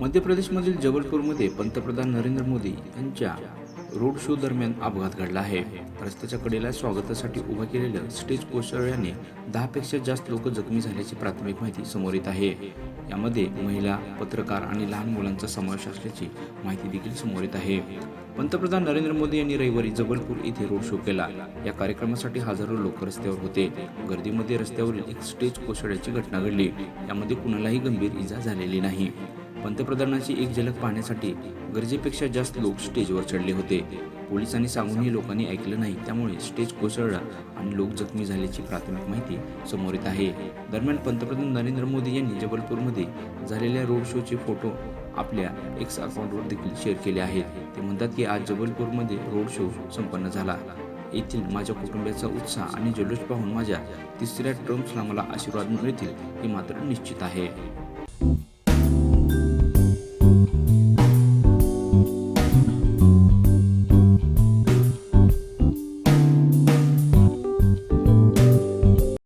मध्य प्रदेशमधील जबलपूरमध्ये पंतप्रधान नरेंद्र मोदी यांच्या रोड शो दरम्यान अपघात घडला आहे. रस्त्याच्या कडेला स्वागतासाठी उभा केलेलं स्टेज कोसळल्याने दहापेक्षा जास्त लोक जखमी झाल्याची प्राथमिक माहिती समोर येत आहे. यामध्ये महिला पत्रकार आणि लहान मुलांचा समावेश असल्याची माहिती देखील समोर येत आहे. पंतप्रधान नरेंद्र मोदी यांनी रविवारी जबलपूर येथे रोड शो केला. या कार्यक्रमासाठी हजारो लोक रस्त्यावर होते. गर्दीमध्ये रस्त्यावरील एक स्टेज कोसळल्याची घटना घडली. यामध्ये कुणालाही गंभीर इजा झालेली नाही. पंतप्रधानांची एक झलक पाहण्यासाठी गरजेपेक्षा जास्त लोक स्टेजवर चढले होते. पोलिसांनी सांगूनही लोकांनी ऐकलं नाही त्यामुळे स्टेज कोसळला आणि लोक जखमी झाल्याची प्राथमिक माहिती समोर येत आहे. दरम्यान पंतप्रधान नरेंद्र मोदी यांनी जबलपूरमध्ये झालेल्या रोड शोचे फोटो आपल्या एक्स अकाउंटवर देखील शेअर केले आहेत. ते म्हणतात की आज जबलपूरमध्ये रोड शो संपन्न झाला. येथील माझ्या कुटुंबियाचा उत्साह आणि जल्लोष पाहून माझ्या तिसऱ्या टर्म्सला मला आशीर्वाद मिळतील हे मात्र निश्चित आहे.